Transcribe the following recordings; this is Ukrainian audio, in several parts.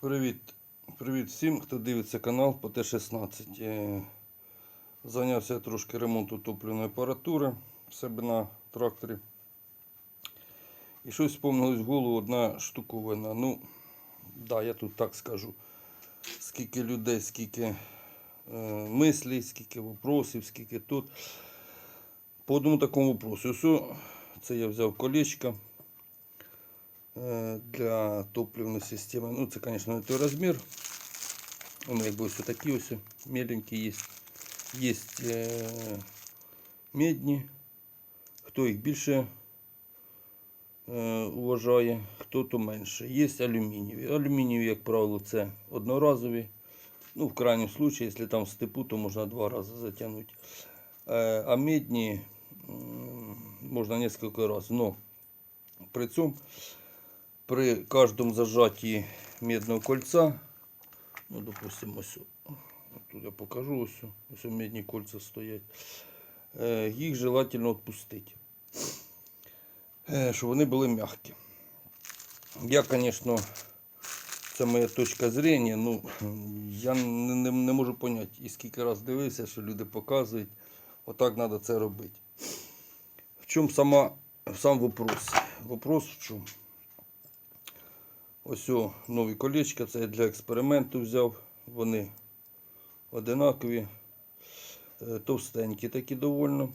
Привіт. Привіт всім, хто дивиться канал по Т-16. Е, Зайнявся трошки ремонту топливної апаратури в себе на тракторі. І щось вспомнилось в голову одна штуковина. Ну, да, я тут так скажу. Скільки людей, скільки е, мислей, скільки вопросів, скільки тут. По одному такому вопросу. Це я взяв колечко для топливної системи. Ну, це, звісно, не той розмір. Вони якби ось такі ось меленькі є. Є е, медні. Хто їх більше е, вважає, хто то менше. Є алюмінієві. Алюмінієві, як правило, це одноразові. Ну, в крайньому випадку, якщо там в степу, то можна два рази затягнути. Е, а медні м, можна несколько разів. Но при цьому при каждом зажатии медного кольца, ну, допустим, ось, тут я покажу, ось, ось медні кольця стоять, е, їх желательно відпустити, е, щоб вони були м'які. Я, звісно, це моя точка зрення, ну, я не, не, не можу зрозуміти, і скільки раз дивився, що люди показують, отак треба це робити. В чому сама, сам вопрос? Вопрос в чому? Ось о, нові колечка, це я для експерименту взяв. Вони одинакові, е, товстенькі такі довольно.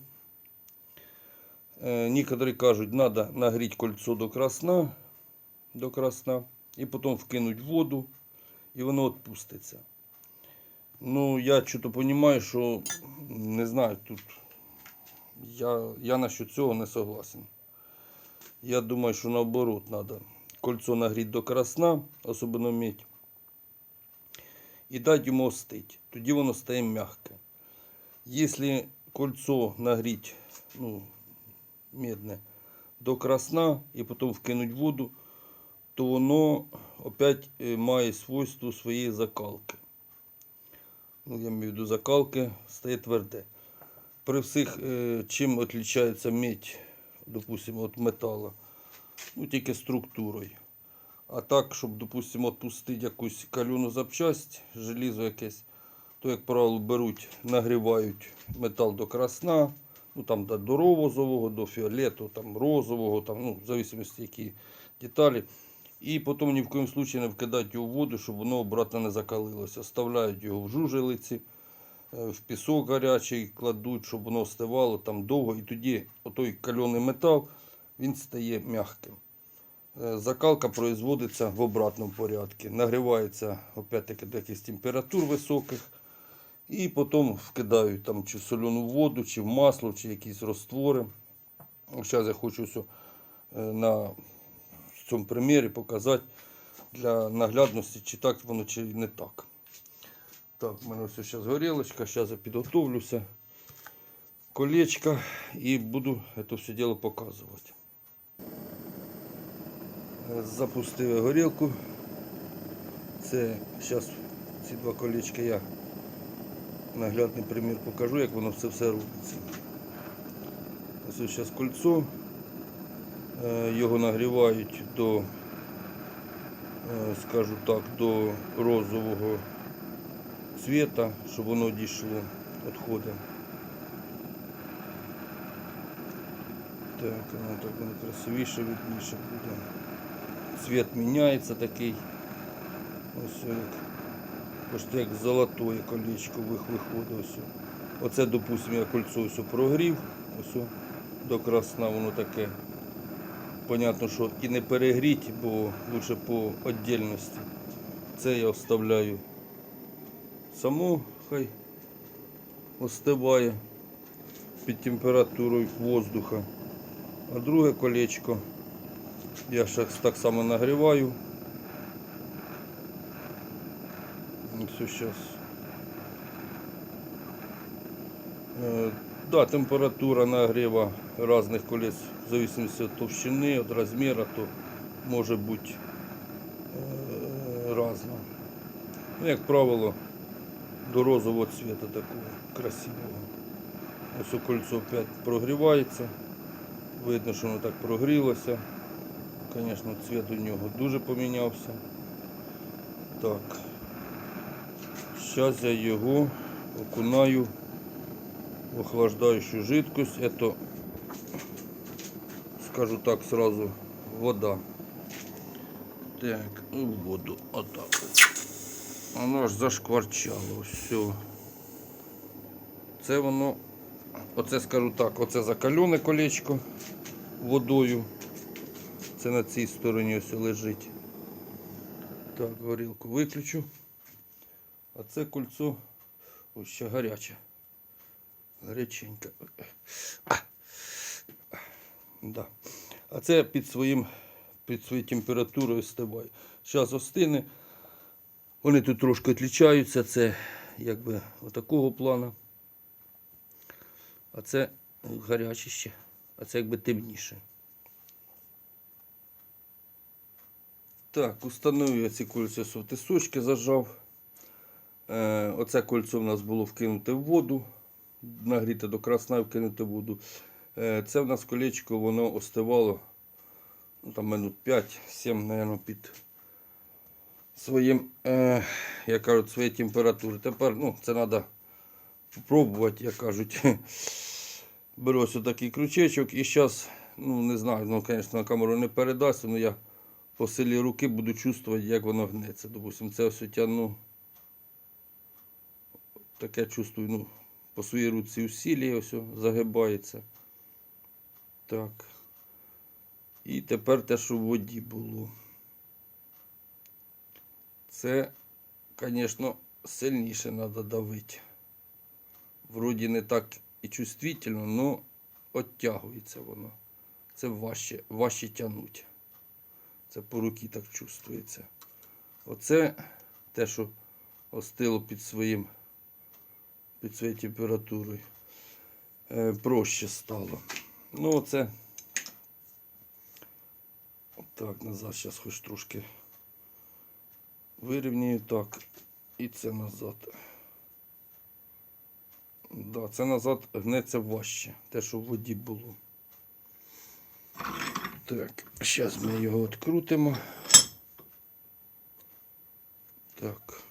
Е, Некоторі кажуть, треба нагріти кольцо до красна, до красна і потім вкинути воду, і воно відпуститься. Ну, я чого розумію, що не знаю, тут я, я насчет цього не согласен. Я думаю, що наоборот треба кольцо нагріти до красна, особливо медь, і дати йому остити. Тоді воно стає м'яке. Якщо кольцо нагріти, ну, медне, до красна і потім вкинути в воду, то воно опять е, має свойство своєї закалки. Ну, я маю в виду закалки, стає тверде. При всіх, е, чим відрізняється медь, допустимо, від металу, ну, тільки структурою. А так, щоб, допустимо, відпустити якусь кальону запчасть, желізо якесь, то, як правило, беруть, нагрівають метал до красна, ну там до, розового, до фіолету, там розового, там, ну, в зависимості які деталі. І потім ні в коїм случаї не вкидають його в воду, щоб воно обратно не закалилося. Оставляють його в жужелиці, е, в пісок гарячий кладуть, щоб воно остивало там довго. І тоді отой кальоний метал він стає м'яким. Е, Закалка производиться в обратному порядку. Нагрівається опять-таки до якихось температур високих. І потім вкидають там чи в соляну воду, чи в масло, чи якісь роствори. Зараз я хочу е, на цьому примірі показати для наглядності, чи так воно, чи не так. Так, в мене все зараз горілочка, зараз я підготовлюся. Колечко і буду це все діло показувати. Запустив горілку. Це зараз ці два колечка я наглядний примір покажу, як воно все все робиться. Ось зараз кольцо. Е, Його нагрівають до, е, скажу так, до розового цвіта, щоб воно дійшло, відходи. Так, воно так воно красивіше, видніше буде. Цвіт міняється такий. Ось як, почти як золотое колечко виходить. Ось. Оце, допустимо, я кольцо ось прогрів. Ось до красна воно таке. Понятно, що і не перегріть, бо лучше по віддільності. Це я оставляю само, хай остиває під температурою воздуха. А друге колечко я ще так само нагріваю. Все зараз. Е, Да, температура нагріва різних колець в зависимості від товщини, від розміру, то може бути е, різна. Ну, як правило, до розового цвета такого красивого. Ось кольцо опять прогрівається. Видно, що воно так прогрілося. Звісно, цвіт у нього дуже помінявся. Так. Зараз я його окунаю в охлаждающую жидкость. Это, скажу так сразу, вода. Так, і в воду. Отак. Воно аж зашкварчало. Все. Це воно, оце скажу так, оце закалене колечко водою. Це на цій стороні ось лежить. Так, горілку виключу. А це кольцо ось ще гаряче. Гаряченьке. А. Да. А це під своїм під своєю температурою остиває. Зараз остине. Вони тут трошки відрізняються. Це якби отакого плану. А це гаряче ще. А це якби темніше. Так, установив я ці кольця софтисочки, зажав. Е, оце кольцо в нас було вкинуте в воду, нагріте до красна і вкинуте в воду. Е, це в нас колечко, воно остивало ну, там минут 5-7, мабуть, під своїм, е, як кажуть, своєю температурою. Тепер ну, це треба спробувати, як кажуть. Беру ось такий крючечок і зараз, ну не знаю, ну, звісно, на камеру не передасть, але я по силі руки буду чувствувати, як воно гнеться. Допустим, це ось тягну. Таке чувствую, ну, по своїй руці усілі ось загибається. Так. І тепер те, що в воді було. Це, звісно, сильніше треба давити. Вроді не так і чувствительно, але оттягується воно. Це важче, важче тягнуть. Це по руці так чувствується. Оце те, що остило під своїм, під своєю температурою. Е, проще стало. Ну, оце. Так, назад зараз хоч трошки вирівнюю так. І це назад. Да, це назад гнеться важче, те, що в воді було. Так, зараз ми його відкрутимо. Так.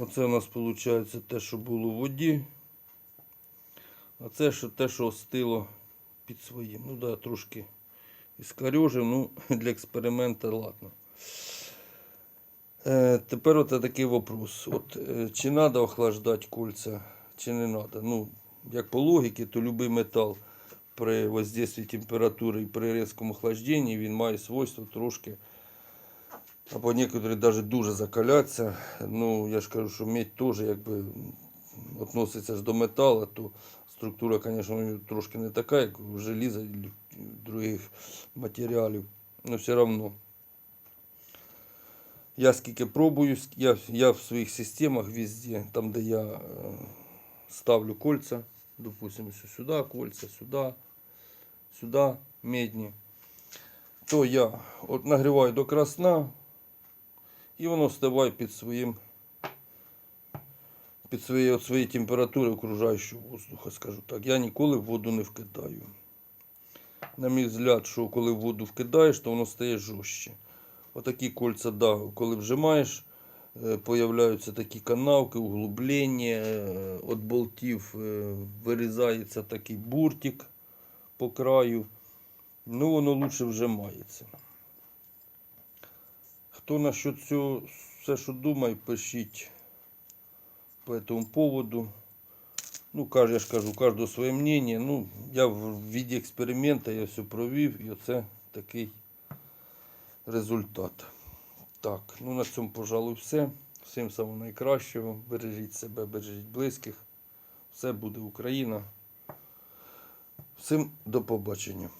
Оце у нас виходить те, що було в воді. А це ще те, що остило під своїм. Ну да, трошки іскарюжив, ну для експерименту ладно. Е, тепер от такий вопрос. От, е, чи треба охлаждати кольця, чи не треба. Ну, як по логіці, то будь-який метал при воздействии температури і при різкому охлажденні він має свойство трошки, або некоторі навіть дуже закалятися. Ну, я ж кажу, що медь теж якби відноситься ж до металу, то структура, звісно, трошки не така, як у желіза і других матеріалів. Но все одно. Я скільки пробую, я, я в своїх системах везде, там де я е, ставлю кольця, допустим, сюди кольця, сюди, сюди медні, то я от нагріваю до красна і воно встигає під своїм під своєю от своєю температурою окружаючого воздуха, скажу так. Я ніколи воду не вкидаю. На мій взгляд, що коли воду вкидаєш, то воно стає жорстче. Отакі кольця, да, коли вжимаєш, появляються такі канавки, углублення, е, від болтів е, вирізається такий буртик по краю. Ну, воно лучше вжимається. Хто насчет цього все, що думає, пишіть по этому поводу. Ну, я ж кажу, кожного своє мнение. Ну, я в віді експерименту я все провів і оце такий результат. Так, ну на цьому, пожалуй, все. Всім самого найкращого. Бережіть себе, бережіть близьких. Все буде Україна. Всім до побачення.